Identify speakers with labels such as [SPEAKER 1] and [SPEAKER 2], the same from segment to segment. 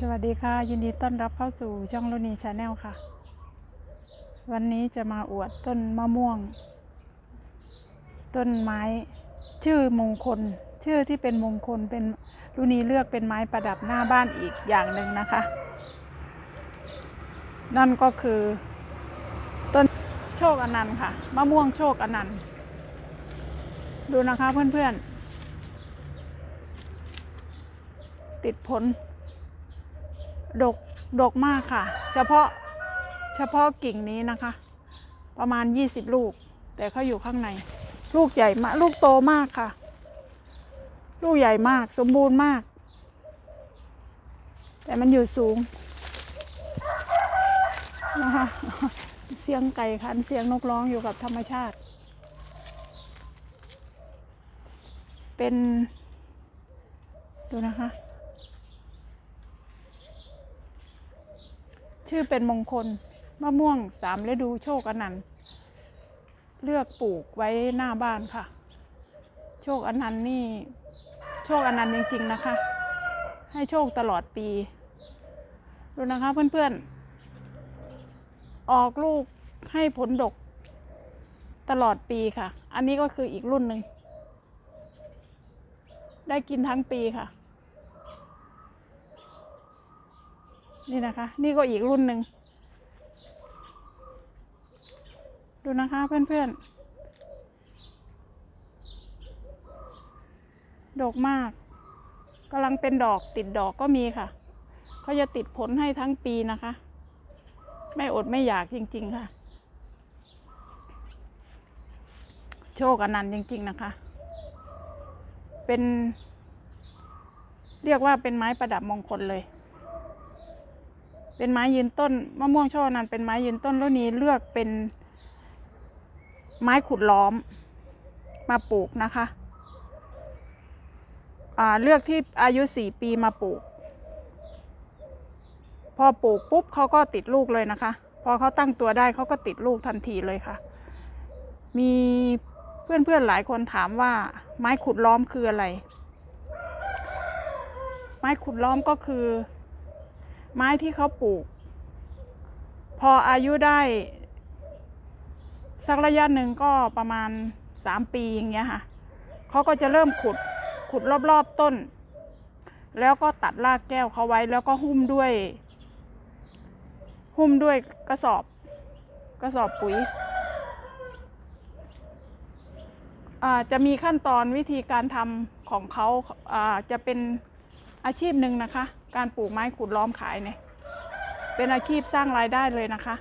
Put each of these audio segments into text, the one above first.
[SPEAKER 1] สวัสดีค่ะ ยินดีต้อนรับเข้าสู่ช่องลุนีชาแนลค่ะ วันนี้จะมาอวดต้นมะม่วง ต้นไม้ชื่อมงคล ชื่อที่เป็นมงคลเป็นลุนีเลือกเป็นไม้ประดับหน้าบ้านอีกอย่างหนึ่งนะคะ นั่นก็คือ ต้นโชคอนันต์ค่ะ มะม่วงโชคอนันต์ ดูนะคะเพื่อนๆ ติดผล ดกดกมากค่ะ เฉพาะเฉพาะกิ่งนี้นะคะ ประมาณ 20 ลูก แต่เขาอยู่ข้างใน ลูกใหญ่มากลูกโตมากค่ะ ลูกใหญ่มากสมบูรณ์มาก แต่มันอยู่สูงนะคะเสียงไก่คันเสียงนกร้องอยู่กับธรรมชาติ เป็น ดูนะคะ ชื่อเป็นมงคลมะม่วงสามฤดูโชคอนันต์ เลือกปลูกไว้หน้าบ้านค่ะ โชคอนันต์นี่ โชคอนันต์จริง ๆ นะคะ ให้โชคตลอดปี ดูนะคะเพื่อนๆ ออกลูกให้ผลดกตลอดปีค่ะ อันนี้ก็คืออีกรุ่นหนึ่ง ได้กินทั้งปีค่ะ นี่นะคะ นี่ก็อีกรุ่นหนึ่ง ดูนะคะเพื่อนๆ ดอกมากกำลังเป็นดอกติดดอกก็มีค่ะ เขาจะติดผลให้ทั้งปีนะคะ ไม่อดไม่อยากจริง ๆ ค่ะ โชคอนันต์จริง ๆ นะคะ เป็น เรียกว่าเป็นไม้ประดับมงคลเลย เป็นไม้ยืนต้นมะม่วงช่อนั้นเป็นไม้ยืนต้นรุ่นนี้เลือกเป็น ไม้ขุดล้อม มาปลูกนะคะอ่าเลือกที่อายุสี่ปีมาปลูก พอปลูกปุ๊บเขาก็ติดลูกเลยนะคะ พอเขาตั้งตัวได้เขาก็ติดลูกทันทีเลยค่ะ มีเพื่อนๆหลายคนถามว่า ไม้ขุดล้อมคืออะไร ไม้ขุดล้อมก็คือ ไม้ที่เขาปลูก พออายุได้ สักระยะหนึ่งก็ประมาณสามปีอย่างเงี้ยค่ะเขาก็จะเริ่มขุดขุดรอบๆต้น แล้วก็ตัดรากแก้วเขาไว้แล้วก็หุ้มด้วย หุ้มด้วยกระสอบ กระสอบปุ๋ยจะมีขั้นตอนวิธีการทำของเขาอ่าจะเป็นอาชีพหนึ่งนะคะ การปลูกไม้ขุดล้อมขายเนี่ย เป็นอาชีพสร้างรายได้เลยนะคะ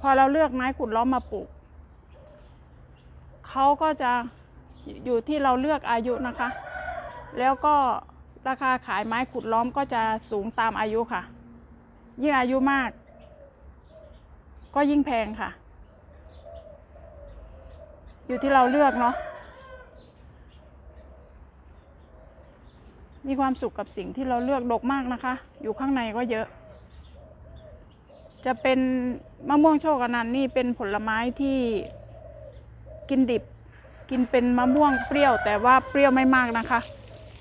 [SPEAKER 1] พอเราเลือกไม้ขุดล้อมมาปลูก เขาก็จะอยู่ที่เราเลือกอายุนะคะ แล้วก็ราคาขายไม้ขุดล้อมก็จะสูงตามอายุค่ะ ยิ่งอายุมาก ก็ยิ่งแพงค่ะ อยู่ที่เราเลือกเนาะ มีความสุขกับสิ่งที่เราเลือกดกมากนะคะ อยู่ข้างในก็เยอะ จะเป็นมะม่วงโชคอนันต์นี่เป็นผลไม้ที่กินดิบ กินเป็นมะม่วงเปรี้ยว แต่ว่าเปรี้ยวไม่มากนะคะ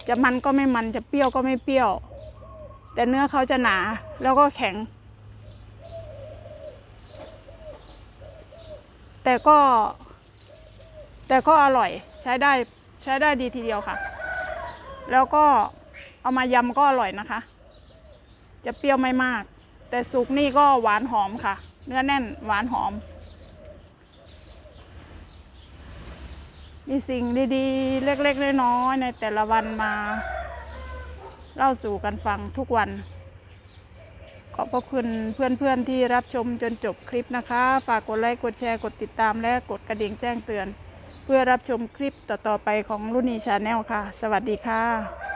[SPEAKER 1] จะมันก็ไม่มันจะเปรี้ยวก็ไม่เปรี้ยว แต่เนื้อเขาจะหนาแล้วก็แข็ง แต่ก็แต่ก็อร่อยใช้ได้ใช้ได้ดีทีเดียวค่ะ แล้วก็เอามายำก็อร่อยนะคะ จะเปรี้ยวไม่มาก แต่สุกนี่ก็หวานหอมค่ะ เนื้อแน่นหวานหอม มีสิ่งดีๆ เล็กๆน้อยๆในแต่ละวันมา เล่าสู่กันฟังทุกวันขอบพระคุณเพื่อนๆที่รับชมจนจบคลิปนะคะ ฝากกดไลค์ กดแชร์ กดติดตามและกดกระดิ่งแจ้งเตือน พื่อรับชมคลิปต่อๆไปของรุ่นนีชาแนลค่ะ สวัสดีค่ะ